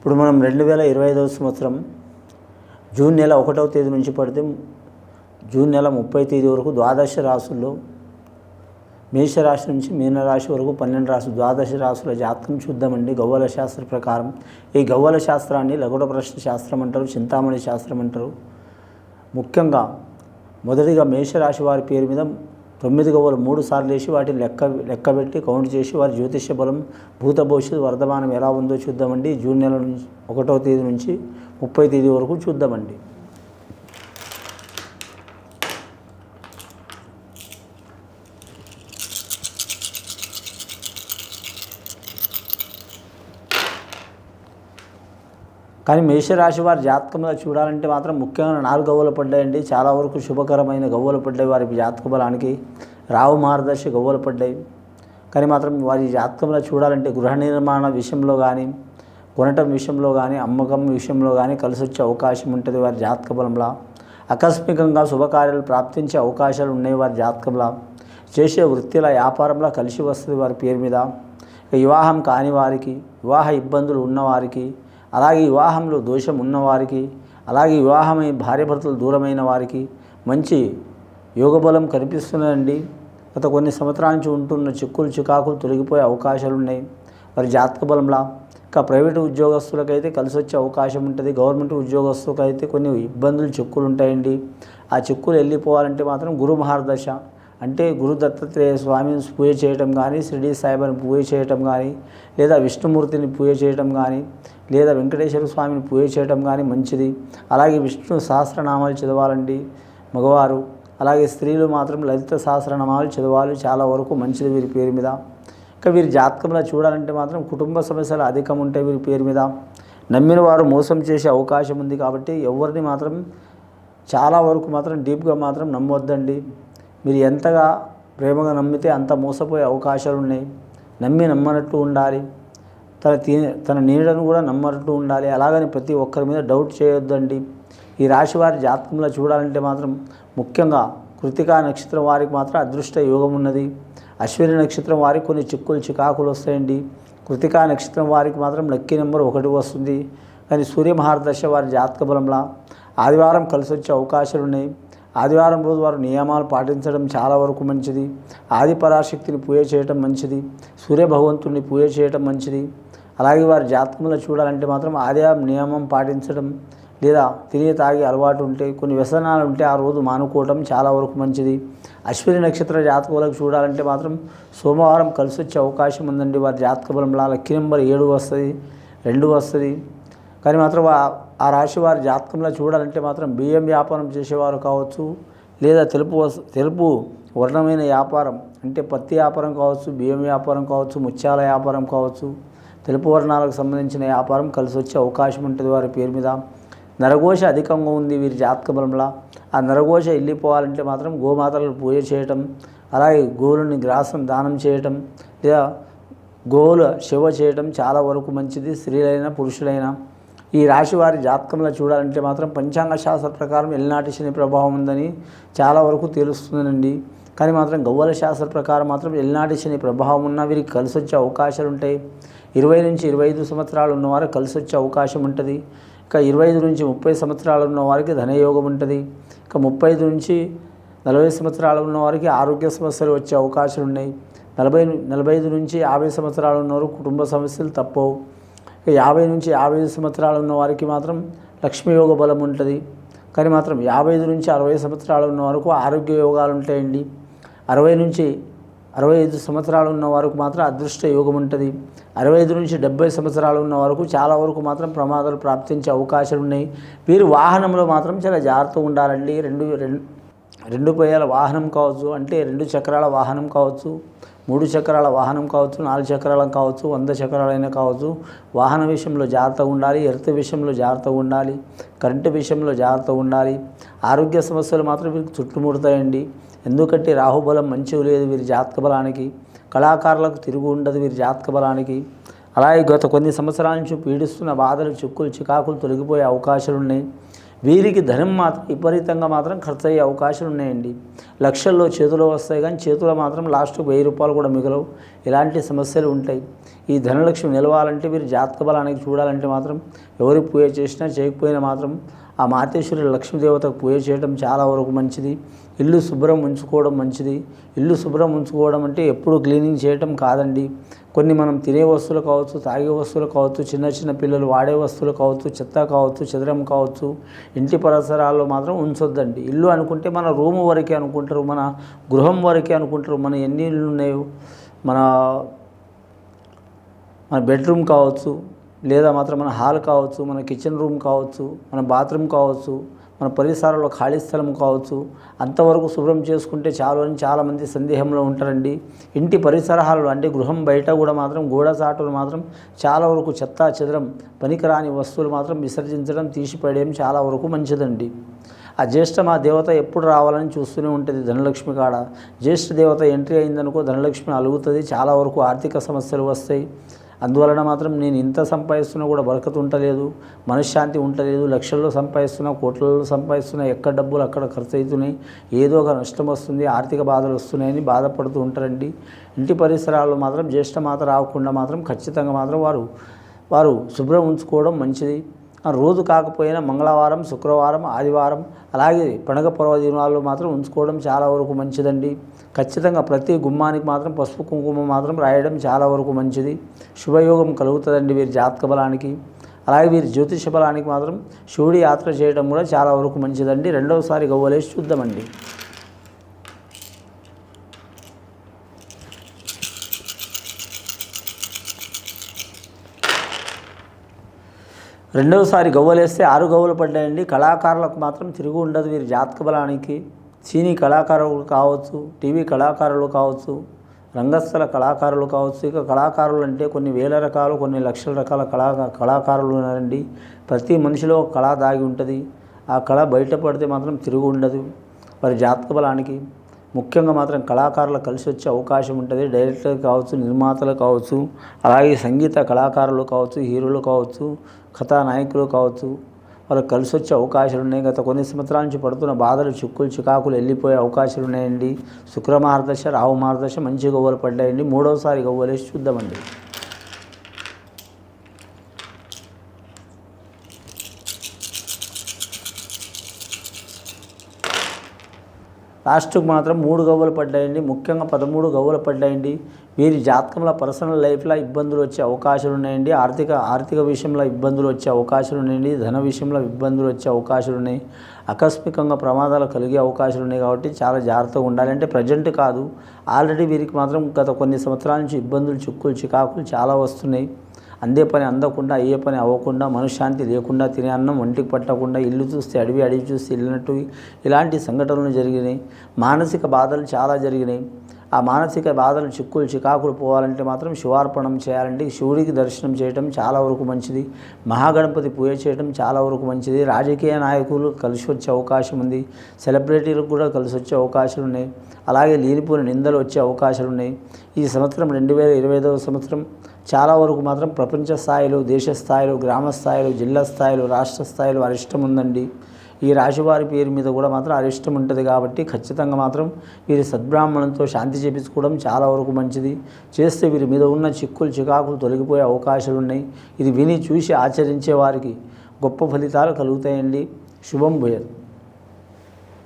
ఇప్పుడు మనం రెండు వేల ఇరవై ఐదవ సంవత్సరం జూన్ నెల ఒకటవ తేదీ నుంచి పడితే జూన్ నెల ముప్పై తేదీ వరకు ద్వాదశ రాసుల్లో మేషరాశి నుంచి మీనరాశి వరకు పన్నెండు రాశి ద్వాదశ రాశుల జాతకం చూద్దామండి. గవ్వల శాస్త్ర ప్రకారం. ఈ గవ్వల శాస్త్రాన్ని లఘుడ ప్రశ్న శాస్త్రం అంటారు చింతామణి శాస్త్రం అంటారు. ముఖ్యంగా మొదటిగా మేషరాశి వారి పేరు మీద తొమ్మిది గవ్వలు మూడు సార్లు వేసి వాటిని లెక్క లెక్కబెట్టి కౌంట్ చేసి వారి జ్యోతిష్య బలం భూత భవిష్యత్తు వర్ధమానం ఎలా ఉందో చూద్దామండి. జూన్ నెల నుంచి ఒకటో తేదీ నుంచి ముప్పై తేదీ వరకు చూద్దామండి. కానీ మేషరాశి వారి జాతకంలో చూడాలంటే మాత్రం ముఖ్యంగా నాలుగు గవ్వలు పడ్డాయండి. చాలా వరకు శుభకరమైన గవ్వలు పడ్డాయి వారి జాతక బలానికి. రావు మార్గదర్శి గవ్వలు పడ్డాయి. కానీ మాత్రం వారి జాతకంలో చూడాలంటే గృహ నిర్మాణ విషయంలో కానీ కొనటం విషయంలో కానీ అమ్మకం విషయంలో కానీ కలిసి వచ్చే అవకాశం ఉంటుంది వారి జాతక బలంలో. ఆకస్మికంగా శుభకార్యాలు ప్రాప్తించే అవకాశాలు ఉన్నాయి వారి జాతకంలో చేసే వృత్తిల వ్యాపారంలో కలిసి వస్తుంది వారి పేరు మీద. వివాహం కాని వారికి వివాహ ఇబ్బందులు ఉన్నవారికి అలాగే వివాహంలో దోషం ఉన్నవారికి అలాగే వివాహమై భార్యాభర్తలు దూరమైన వారికి మంచి యోగబలం కనిపిస్తున్నదండి గత కొన్ని సంవత్సరాల నుంచి ఉంటున్న చిక్కులు చికాకులు తొలగిపోయే అవకాశాలు ఉన్నాయి. వారి జాతక బలంలా ఇంకా ప్రైవేటు ఉద్యోగస్తులకైతే కలిసి వచ్చే అవకాశం ఉంటుంది. గవర్నమెంట్ ఉద్యోగస్తులకైతే కొన్ని ఇబ్బందులు చిక్కులు ఉంటాయండి. ఆ చిక్కులు వెళ్ళిపోవాలంటే మాత్రం గురు మహారదశ అంటే గురు దత్తాత్రేయ స్వామిని పూజ చేయటం కానీ షిరిడి సాయిబాని పూజ చేయటం కానీ లేదా విష్ణుమూర్తిని పూజ చేయటం కానీ లేదా వెంకటేశ్వర స్వామిని పూజ చేయటం కానీ మంచిది. అలాగే విష్ణు సహస్రనామాలు చదవాలండి మగవారు. అలాగే స్త్రీలు మాత్రం లలిత సహస్రనామాలు చదవాలి. చాలా వరకు మంచిది వీరి పేరు మీద. ఇంకా వీరి జాతకంలో చూడాలంటే మాత్రం కుటుంబ సమస్యలు అధికం ఉంటాయి వీరి పేరు మీద. నమ్మిన వారు మోసం చేసే అవకాశం ఉంది కాబట్టి ఎవరిని మాత్రం చాలా వరకు మాత్రం డీప్గా మాత్రం నమ్మొద్దండి. మీరు ఎంతగా ప్రేమగా నమ్మితే అంత మోసపోయే అవకాశాలు ఉన్నాయి. నమ్మి నమ్మనట్టు ఉండాలి. తన తీ తన నీడను కూడా నమ్మనట్టు ఉండాలి. అలాగని ప్రతి ఒక్కరి మీద డౌట్ చేయొద్దండి. ఈ రాశి వారి జాతకంలో చూడాలంటే మాత్రం ముఖ్యంగా కృతికా నక్షత్రం వారికి మాత్రం అదృష్ట యోగం ఉన్నది. అశ్విని నక్షత్రం వారికి కొన్ని చిక్కులు చికాకులు వస్తాయండి. కృతికా నక్షత్రం వారికి మాత్రం లక్కీ నెంబర్ ఒకటి వస్తుంది. కానీ సూర్య మహారదశ వారి జాతక బలంలా ఆదివారం కలిసి వచ్చే అవకాశాలు ఉన్నాయి ఆదివారం రోజు వారు నియమాలు పాటించడం చాలా వరకు మంచిది. ఆది పరాశక్తిని పూజ చేయటం మంచిది. సూర్య భగవంతుడిని పూజ చేయటం మంచిది. అలాగే వారి జాతకంలో చూడాలంటే మాత్రం ఆదివారం నియమం పాటించడం లేదా తిరిగి తాగి అలవాటు ఉంటే కొన్ని వ్యసనాలు ఉంటే ఆ రోజు మానుకోవటం చాలా వరకు మంచిది. అశ్విని నక్షత్ర జాతకులకు చూడాలంటే మాత్రం సోమవారం కలిసి వచ్చే అవకాశం ఉందండి. వారి జాతక బలంలో లక్కీ నెంబర్ ఏడు వస్తుంది రెండు వస్తుంది. కానీ మాత్రం ఆ- రాశి వారి జాతకంలో చూడాలంటే మాత్రం బియ్యం వ్యాపారం చేసేవారు కావచ్చు లేదా తెలుపు తెలుపు వర్ణమైన వ్యాపారం అంటే పత్తి వ్యాపారం కావచ్చు బియ్యం వ్యాపారం కావచ్చు ముత్యాల వ్యాపారం కావచ్చు తెలుపు వర్ణాలకు సంబంధించిన వ్యాపారం కలిసి వచ్చే అవకాశం ఉంటుంది వారి పేరు మీద. నరఘోష అధికంగా ఉంది వీరి జాతక బలంలో. ఆ నరఘోష వెళ్ళిపోవాలంటే మాత్రం గోమాతలను పూజ చేయటం అలాగే గోవులని గ్రాసం దానం చేయటం లేదా గోవుల శివ చేయటం చాలా వరకు మంచిది. స్త్రీలైనా పురుషులైనా. ఈ రాశి వారి జాతకంలో చూడాలంటే మాత్రం పంచాంగ శాస్త్ర ప్రకారం ఎల్నాటి శని ప్రభావం ఉందని చాలా వరకు తెలుస్తుందండి. కానీ మాత్రం గవ్వల శాస్త్ర ప్రకారం మాత్రం ఎల్నాటి శని ప్రభావం ఉన్న వీరికి కలిసి వచ్చే అవకాశాలు ఉంటాయి. ఇరవై నుంచి ఇరవై ఐదు సంవత్సరాలు ఉన్నవారు కలిసి వచ్చే అవకాశం ఉంటుంది. ఇక ఇరవై ఐదు నుంచి ముప్పై సంవత్సరాలు ఉన్న వారికి ధనయోగం ఉంటుంది. ఇక ముప్పై ఐదు నుంచి నలభై సంవత్సరాలు ఉన్న వారికి ఆరోగ్య సమస్యలు వచ్చే అవకాశాలు ఉన్నాయి. నలభై నలభై ఐదు నుంచి యాభై సంవత్సరాలు ఉన్నవారు కుటుంబ సమస్యలు తప్పవు. యాభై నుంచి యాభై ఐదు సంవత్సరాలు ఉన్న వారికి మాత్రం లక్ష్మీ యోగ బలం ఉంటుంది. కానీ మాత్రం యాభై ఐదు నుంచి అరవై సంవత్సరాలు ఉన్న వరకు ఆరోగ్య యోగాలు ఉంటాయండి. అరవై నుంచి అరవై ఐదు సంవత్సరాలు ఉన్న వరకు మాత్రం అదృష్ట యోగం ఉంటుంది. అరవై ఐదు నుంచి డెబ్బై సంవత్సరాలు ఉన్న వరకు చాలా వరకు మాత్రం ప్రమాదాలు ప్రాప్తించే అవకాశాలు ఉన్నాయి. వీరు వాహనంలో మాత్రం చాలా జాగ్రత్తగా ఉండాలండి. రెండు రెండు రెండు పయ్యాల వాహనం కావచ్చు అంటే రెండు చక్రాల వాహనం కావచ్చు మూడు చక్రాల వాహనం కావచ్చు నాలుగు చక్రాల కావచ్చు వంద చక్రాలైనా కావచ్చు వాహన విషయంలో జాగ్రత్తగా ఉండాలి ఎర్త్ విషయంలో జాగ్రత్తగా ఉండాలి కరెంటు విషయంలో జాగ్రత్తగా ఉండాలి. ఆరోగ్య సమస్యలు మాత్రం వీరికి చుట్టుముడతాయండి. ఎందుకంటే రాహుబలం మంచిగా లేదు వీరి జాతక బలానికి కళాకారులకు తిరుగు ఉండదు వీరి జాతక బలానికి. అలాగే గత కొన్ని సంవత్సరాల నుంచి పీడిస్తున్న బాధలు చిక్కులు చికాకులు తొలగిపోయే అవకాశాలు ఉన్నాయి వీరికి ధనం మాత్రం విపరీతంగా మాత్రం ఖర్చు అయ్యే అవకాశాలు ఉన్నాయండి. లక్షల్లో చేతిలో వస్తాయి కానీ చేతిలో మాత్రం లాస్ట్కు వెయ్యి రూపాయలు కూడా మిగలవు. ఇలాంటి సమస్యలు ఉంటాయి. ఈ ధనలక్ష్మి నిలవాలంటే మీరు జాతక బలానికి చూడాలంటే మాత్రం ఎవరికి పూజ చేసినా చేయకపోయినా మాత్రం ఆ మాతేశ్వరి లక్ష్మీదేవతకు పూజ చేయడం చాలా వరకు మంచిది. ఇల్లు శుభ్రం ఉంచుకోవడం మంచిది. ఇల్లు శుభ్రం ఉంచుకోవడం అంటే ఎప్పుడు క్లీనింగ్ చేయటం కాదండి. కొన్ని మనం తినే వస్తువులు కావచ్చు తాగే వస్తువులు కావచ్చు చిన్న చిన్న పిల్లలు వాడే వస్తువులు కావచ్చు చెత్త కావచ్చు చదరం కావచ్చు ఇంటి పరిసరాల్లో మాత్రం ఉంచొద్దండి. ఇల్లు అనుకుంటే మన రూమ్ వరకే అనుకుంటారు మన గృహం వరకే అనుకుంటారు మన ఎన్ని ఇళ్ళు ఉన్నాయో మన మన బెడ్రూమ్ కావచ్చు లేదా మాత్రం మన హాల్ కావచ్చు మన కిచెన్ రూమ్ కావచ్చు మన బాత్రూమ్ కావచ్చు మన పరిసరాల్లో ఖాళీ స్థలం కావచ్చు అంతవరకు శుభ్రం చేసుకుంటే చాలు అని చాలామంది సందేహంలో ఉంటారండి. ఇంటి పరిసరాలు అంటే గృహం బయట కూడా మాత్రం గోడ చాటులు మాత్రం చాలా వరకు చెత్త చెదరం పనికిరాని వస్తువులు మాత్రం విసర్జించడం తీసిపడేయడం చాలా వరకు మంచిదండి. ఆ జ్యేష్ఠ మా దేవత ఎప్పుడు రావాలని చూస్తూనే ఉంటుంది ధనలక్ష్మి కాడ. జ్యేష్ఠ దేవత ఎంట్రీ అయిందనుకో ధనలక్ష్మి అలుగుతుంది చాలా వరకు ఆర్థిక సమస్యలు వస్తాయి. అందువలన మాత్రం నేను ఇంత సంపాదిస్తున్నా కూడా బరకత ఉండలేదు మనశ్శాంతి ఉండలేదు లక్షల్లో సంపాదిస్తున్నా కోట్లలో సంపాదిస్తున్నా ఎక్కడ డబ్బులు అక్కడ ఖర్చు అవుతున్నాయి ఏదో ఒక నష్టం వస్తుంది ఆర్థిక బాధలు వస్తున్నాయని బాధపడుతూ ఉంటారండి. ఇంటి పరిసరాల్లో మాత్రం జ్యేష్ఠ మాత రాకుండా మాత్రం ఖచ్చితంగా మాత్రం వారు వారు శుభ్రం ఉంచుకోవడం మంచిది. రోజు కాకపోయినా మంగళవారం శుక్రవారం ఆదివారం అలాగే పండగ పర్వదినాల్లో మాత్రం ఉంచుకోవడం చాలా వరకు మంచిదండి. ఖచ్చితంగా ప్రతి గుమ్మానికి మాత్రం పసుపు కుంకుమ మాత్రం రాయడం చాలా వరకు మంచిది. శుభయోగం కలుగుతుందండి వీరి జాతక బలానికి. అలాగే వీరి జ్యోతిష బలానికి మాత్రం శివుడి యాత్ర చేయడం కూడా చాలా వరకు మంచిదండి. రెండవసారి గవ్వలేసి చూద్దామండి. రెండవసారి గవ్వలేస్తే ఆరు గవ్వలు పడ్డాయండి. కళాకారులకు మాత్రం తిరుగు ఉండదు వీరి జాతక బలానికి. సినీ కళాకారులు కావచ్చు టీవీ కళాకారులు కావచ్చు రంగస్థల కళాకారులు కావచ్చు. ఇక కళాకారులు అంటే కొన్ని వేల రకాలు కొన్ని లక్షల రకాల కళా కళాకారులు ఉన్నారండి. ప్రతి మనిషిలో కళ దాగి ఉంటుంది. ఆ కళ బయటపడితే మాత్రం తిరుగు ఉండదు. వారి జాతక బలానికి. ముఖ్యంగా మాత్రం కళాకారులు కలిసి వచ్చే అవకాశం ఉంటుంది. డైరెక్టర్ కావచ్చు నిర్మాతలు కావచ్చు అలాగే సంగీత కళాకారులు కావచ్చు హీరోలు కావచ్చు కథానాయకులు కావచ్చు వాళ్ళకి కలిసి వచ్చే అవకాశాలు ఉన్నాయి. గత కొన్ని సంవత్సరాల నుంచి పడుతున్న బాధలు చిక్కులు చికాకులు వెళ్ళిపోయే అవకాశాలు ఉన్నాయండి. శుక్ర మార్గదర్శ రావు మార్గదర్శ మంచి గవ్వలు పడ్డాయండి. మూడవసారి గవ్వలేసి చూద్దామండి. లాస్ట్కి మాత్రం మూడు గవ్వలు పడ్డాయండి. ముఖ్యంగా పదమూడు గవ్వలు పడ్డాయండి. వీరి జాతకంలో పర్సనల్ లైఫ్లో ఇబ్బందులు వచ్చే అవకాశాలు ఉన్నాయండి. ఆర్థిక ఆర్థిక విషయంలో ఇబ్బందులు వచ్చే అవకాశాలు ఉన్నాయండి. ధన విషయంలో ఇబ్బందులు వచ్చే అవకాశాలు ఉన్నాయి. ఆకస్మికంగా ప్రమాదాలు కలిగే అవకాశాలు ఉన్నాయి కాబట్టి చాలా జాగ్రత్తగా ఉండాలి. అంటే ప్రజెంట్ కాదు. ఆల్రెడీ వీరికి మాత్రం గత కొన్ని సంవత్సరాల నుంచి ఇబ్బందులు చిక్కులు చికాకులు చాలా వస్తున్నాయి. అందే పని అందకుండా అయ్యే పని అవ్వకుండా మనశ్శాంతి లేకుండా తినే అన్నం ఒంటికి పట్టకుండా ఇల్లు చూస్తే అడవి అడవి చూస్తే వెళ్ళినట్టు ఇలాంటి సంఘటనలు జరిగినాయి. మానసిక బాధలు చాలా జరిగినాయి. ఆ మానసిక బాధలు చిక్కులు చికాకులు పోవాలంటే మాత్రం శివార్పణం చేయాలంటే శివుడికి దర్శనం చేయడం చాలా వరకు మంచిది. మహాగణపతి పూజ చేయడం చాలా వరకు మంచిది. రాజకీయ నాయకులు కలిసి వచ్చే అవకాశం ఉంది. సెలబ్రిటీలకు కూడా కలిసి వచ్చే అవకాశాలు ఉన్నాయి. అలాగే లేనిపోయిన నిందలు వచ్చే అవకాశాలు ఉన్నాయి. ఈ సంవత్సరం రెండు వేల ఇరవై ఐదవ సంవత్సరం చాలా వరకు మాత్రం ప్రపంచ స్థాయిలో దేశ స్థాయిలో గ్రామ స్థాయిలో జిల్లా స్థాయిలో రాష్ట్ర స్థాయిలో అరిష్టం ఉందండి. ఈ రాశివారి పేరు మీద కూడా మాత్రం అరిష్టం ఉంటుంది కాబట్టి ఖచ్చితంగా మాత్రం వీరి సద్బ్రాహ్మణంతో శాంతి చేపించుకోవడం చాలా వరకు మంచిది. చేస్తే వీరి మీద ఉన్న చిక్కులు చికాకులు తొలగిపోయే అవకాశాలు ఉన్నాయి. ఇది విని చూసి ఆచరించే వారికి గొప్ప ఫలితాలు కలుగుతాయండి. శుభం భూయత్